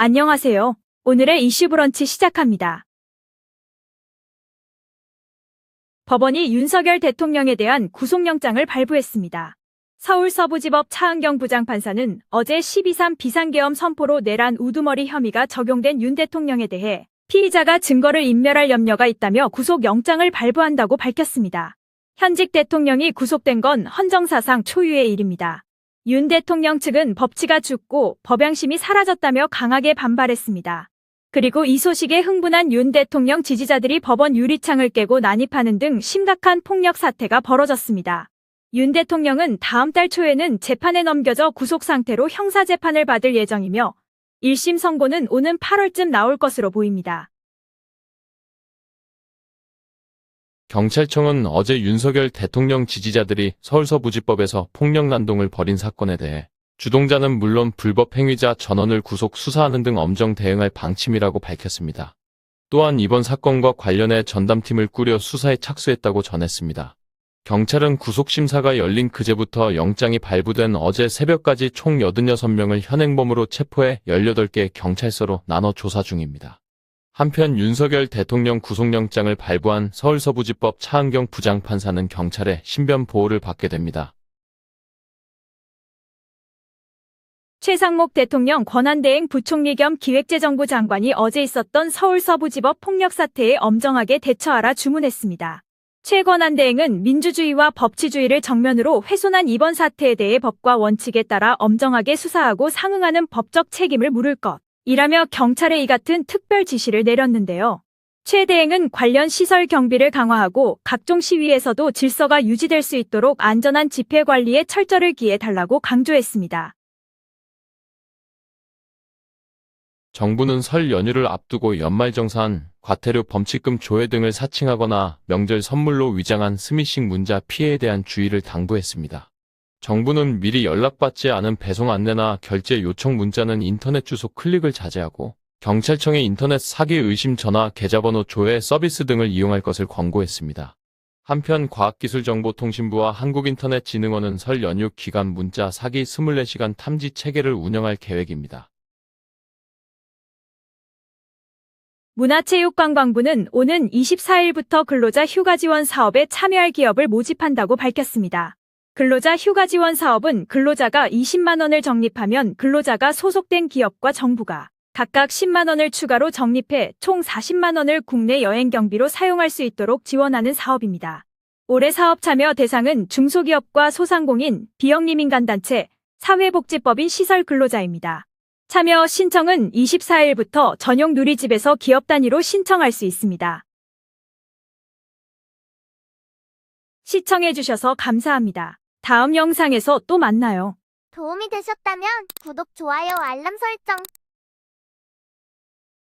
안녕하세요. 오늘의 이슈 브런치 시작합니다. 법원이 윤석열 대통령에 대한 구속영장을 발부했습니다. 서울 서부지법 차은경 부장판사는 어제 12.3 비상계엄 선포로 내란 우두머리 혐의가 적용된 윤 대통령에 대해 피의자가 증거를 인멸할 염려가 있다며 구속영장을 발부한다고 밝혔습니다. 현직 대통령이 구속된 건 헌정사상 초유의 일입니다. 윤 대통령 측은 법치가 죽고 법양심이 사라졌다며 강하게 반발했습니다. 그리고 이 소식에 흥분한 윤 대통령 지지자들이 법원 유리창을 깨고 난입하는 등 심각한 폭력 사태가 벌어졌습니다. 윤 대통령은 다음 달 초에는 재판에 넘겨져 구속 상태로 형사재판을 받을 예정이며 1심 선고는 오는 8월쯤 나올 것으로 보입니다. 경찰청은 어제 윤석열 대통령 지지자들이 서울서부지법에서 폭력 난동을 벌인 사건에 대해 주동자는 물론 불법 행위자 전원을 구속 수사하는 등 엄정 대응할 방침이라고 밝혔습니다. 또한 이번 사건과 관련해 전담팀을 꾸려 수사에 착수했다고 전했습니다. 경찰은 구속심사가 열린 그제부터 영장이 발부된 어제 새벽까지 총 86명을 현행범으로 체포해 18개 경찰서로 나눠 조사 중입니다. 한편 윤석열 대통령 구속영장을 발부한 서울서부지법 차은경 부장판사는 경찰의 신변 보호를 받게 됩니다. 최상목 대통령 권한대행 부총리 겸 기획재정부 장관이 어제 있었던 서울 서부지법 폭력 사태에 엄정하게 대처하라 주문했습니다. 최 권한대행은 민주주의와 법치주의를 정면으로 훼손한 이번 사태에 대해 법과 원칙에 따라 엄정하게 수사하고 상응하는 법적 책임을 물을 것. 이라며 경찰에 이 같은 특별 지시를 내렸는데요. 최 대행은 관련 시설 경비를 강화하고 각종 시위에서도 질서가 유지될 수 있도록 안전한 집회 관리에 철저를 기해 달라고 강조했습니다. 정부는 설 연휴를 앞두고 연말정산, 과태료 범칙금 조회 등을 사칭하거나 명절 선물로 위장한 스미싱 문자 피해에 대한 주의를 당부했습니다. 정부는 미리 연락받지 않은 배송 안내나 결제 요청 문자는 인터넷 주소 클릭을 자제하고 경찰청의 인터넷 사기 의심 전화 계좌번호 조회 서비스 등을 이용할 것을 권고했습니다. 한편 과학기술정보통신부와 한국인터넷진흥원은 설 연휴 기간 문자 사기 24시간 탐지 체계를 운영할 계획입니다. 문화체육관광부는 오는 24일부터 근로자 휴가 지원 사업에 참여할 기업을 모집한다고 밝혔습니다. 근로자 휴가 지원 사업은 근로자가 20만 원을 적립하면 근로자가 소속된 기업과 정부가 각각 10만 원을 추가로 적립해 총 40만 원을 국내 여행 경비로 사용할 수 있도록 지원하는 사업입니다. 올해 사업 참여 대상은 중소기업과 소상공인, 비영리민간단체, 사회복지법인 시설 근로자입니다. 참여 신청은 24일부터 전용 누리집에서 기업 단위로 신청할 수 있습니다. 시청해주셔서 감사합니다. 다음 영상에서 또 만나요. 도움이 되셨다면 구독, 좋아요, 알람 설정